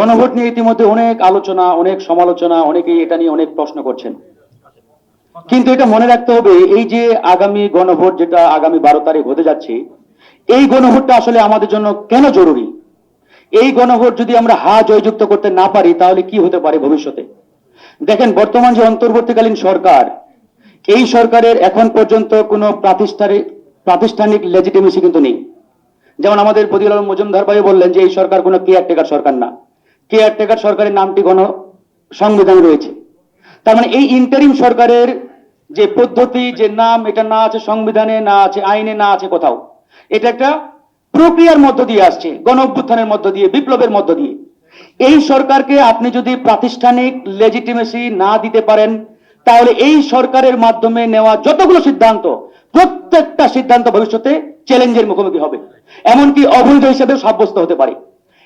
গণভোট নিয়ে ইতিমধ্যে অনেক আলোচনা, অনেক সমালোচনা, অনেকেই এটা নিয়ে অনেক প্রশ্ন করছেন। কিন্তু এটা মনে রাখতে হবে, এই যে আগামী গণভোট যেটা আগামী বারো তারিখ হতে যাচ্ছে, এই গণভোটটা আসলে আমাদের জন্য কেন জরুরি? এই গণভোট যদি আমরা হা জয়যুক্ত করতে না পারি, তাহলে কি হতে পারে ভবিষ্যতে? দেখেন, বর্তমান যে অন্তর্বর্তীকালীন সরকার, এই সরকারের এখন পর্যন্ত কোনো প্রাতিষ্ঠানিক প্রাতিষ্ঠানিক লেজিটিমেসি কিন্তু নেই। যেমন আমাদের আলম মজুমদার ভাই বললেন যে, এই সরকার কোনো কেয়ারটেকার সরকার না। কেয়ারটেকার সরকারের নামটি গণ সংবিধানে রয়েছে। তার মানে এই ইন্টারিম সরকারের যে পদ্ধতি, যে নাম, এটা না আছে সংবিধানে, না আছে আইনে, না আছে কোথাও, এটা একটা প্রক্রিয়ার মধ্য দিয়ে আসছে, গণ অভ্যুত্থানের মধ্য দিয়ে, বিপ্লবের মধ্য দিয়ে। এই সরকারকে আপনি যদি প্রাতিষ্ঠানিক লেজিটিমেসি না দিতে পারেন, তাহলে এই সরকারের মাধ্যমে নেওয়া যতগুলো সিদ্ধান্ত, প্রত্যেকটা সিদ্ধান্ত ভবিষ্যতে চ্যালেঞ্জের মুখোমুখি হবে। এমনকি অবৈধ হিসেবে সাব্যস্ত হতে পারে।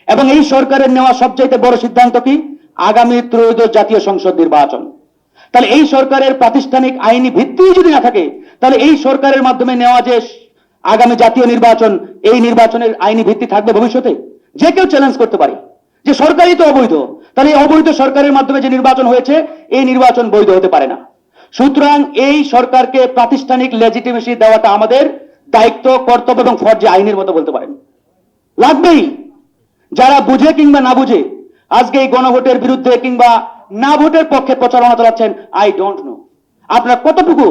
এবং এই সরকারের নেওয়া সবচাইতে বড় সিদ্ধান্ত কি? আগামী ত্রয়োদশ জাতীয় সংসদ নির্বাচন। তাহলে এই সরকারের প্রাতিষ্ঠানিক আইনি ভিত্তি যদি না থাকে, তাহলে এই সরকারের মাধ্যমে নেওয়া যে আগামী জাতীয় নির্বাচন, এই নির্বাচনের আইনি ভিত্তি থাকবে ভবিষ্যতে? যে কেউ চ্যালেঞ্জ করতে পারে। যে সরকারই তো অবৈধ। তাহলে এই অবৈধ সরকারের মাধ্যমে যে নির্বাচন হয়েছে, এই নির্বাচন বৈধ হতে পারে না। সুতরাং এই সরকারকে প্রাতিষ্ঠানিক লেজিটিমেসি দেওয়াটা আমাদের দায়িত্ব, কর্তব্য এবং ফর্জে আইনের মতো বলতে পারেন। লাগবেই। যারা বুঝে কিংবা না বুঝে, আজকে এই গণভোটের বিরুদ্ধে কিংবা না ভোটের পক্ষে প্রচারণা চালাচ্ছেন আই ডোন্ট নো আপনারা কতটুকু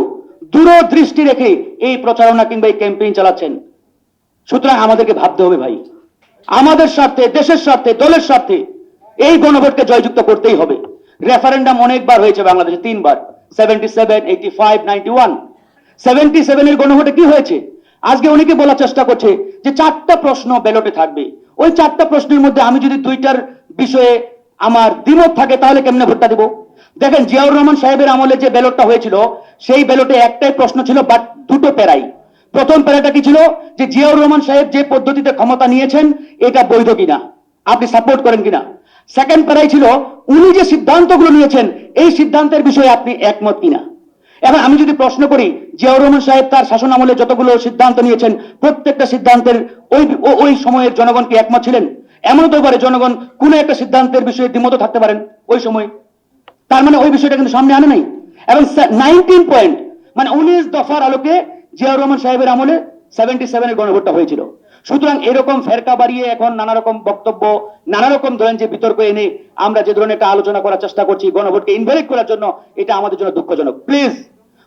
দূরদৃষ্টি রেখে এই প্রচারণা কিংবা এই ক্যাম্পেইন চালাচ্ছেন? সুতরাং আমাদেরকে ভাবতে হবে ভাই। আমাদের স্বার্থে, দেশের স্বার্থে, দলের স্বার্থে এই গণভোটকে জয়যুক্ত করতেই হবে। রেফারেন্ডাম অনেকবার হয়েছে বাংলাদেশে, তিনবার। Seventy seven eighty five ninety one seventy সেভেনের গণভোটে কি হয়েছে? আজকে অনেকে বলার চেষ্টা করছে যে চারটা প্রশ্ন ব্যালটে থাকবে। ওই চারটা প্রশ্নের মধ্যে আমি যদি দুইটার বিষয়ে আমার দ্বিমত থাকে, তাহলে কেমনে ভোটটা দেব? দেখেন, জিয়াউর রহমান সাহেবের আমলে যে ব্যালটটা হয়েছিল, সেই ব্যালটে একটাই প্রশ্ন ছিল, বাট দুটো প্যারাই প্রথম প্যারাটা কি ছিল? যে জিয়াউর রহমান সাহেব যে পদ্ধতিতে ক্ষমতা নিয়েছেন, এটা বৈধ কিনা? আপনি সাপোর্ট করেন কিনা? সেকেন্ড প্যারাই ছিল, উনি যে সিদ্ধান্তগুলো নিয়েছেন, এই সিদ্ধান্তের বিষয়ে আপনি একমত কিনা? এখন আমি যদি প্রশ্ন করি, জিয়াউর রহমান সাহেব তার শাসন আমলে যতগুলো সিদ্ধান্ত নিয়েছেন, প্রত্যেকটা সিদ্ধান্তের ওই ওই সময়ের জনগণ কি একমত ছিলেন? এমন তো পারে জনগণ কোন একটা সিদ্ধান্তের বিষয়ে দ্বিমত থাকতে পারেন ওই সময়। তার মানে ওই বিষয়টা কিন্তু সামনে আনে নাই। এবং নাইনটিন পয়েন্ট মানে উনিশ দফার আলোকে জিয়াউর রহমান সাহেবের আমলে সেভেন্টি সেভেনের গণভোটটা হয়েছিল। সুতরাং এরকম ফেরকা বাড়িয়ে এখন নানা রকম বক্তব্য নানা রকম ধরেন যে বিতর্ক এনে আমরা যে ধরনের একটা আলোচনা করার চেষ্টা করছি, গণভোটকে ইনভ্যালিড করার জন্য, এটা আমাদের জন্য দুঃখজনক। প্লিজ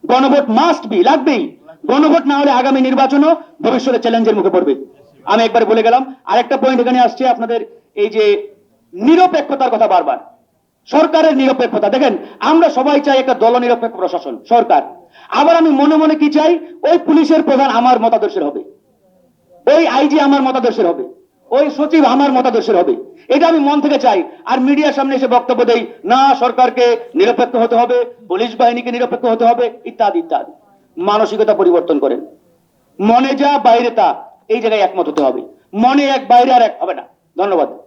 গণভোট মাস্ট বি লাগবেই। গণভোট না হলে আগামী নির্বাচনও ভবিষ্যতে চ্যালেঞ্জের মুখে পড়বে। আমি একবার বলে গেলাম, আরেকটা পয়েন্ট এখানে আসছে আপনাদের, এই যে নিরপেক্ষতার কথা বারবার। সরকারের নিরপেক্ষতা, দেখেন, আমরা সবাই চাই একটা দল নিরপেক্ষ প্রশাসন, সরকার। আবার আমি মনে মনে কি চাই, ওই পুলিশের প্রধান আমার মতাদর্শের হবে। ওই আইজি আমার মতাদর্শের হবে। ওই সচিব আমার মতাদর্শের হবে। এটা আমি মন থেকে চাই। আর মিডিয়ার সামনে এসে বক্তব্য দেই, না, সরকারকে নিরপেক্ষ হতে হবে, পুলিশ বাহিনীকে নিরপেক্ষ হতে হবে, ইত্যাদি ইত্যাদি। মানসিকতা পরিবর্তন করেন। মনে যা, বাইরে তা। এই জায়গায় একমত হতে হবে। মনে এক, বাইরে আর এক হবে না। ধন্যবাদ।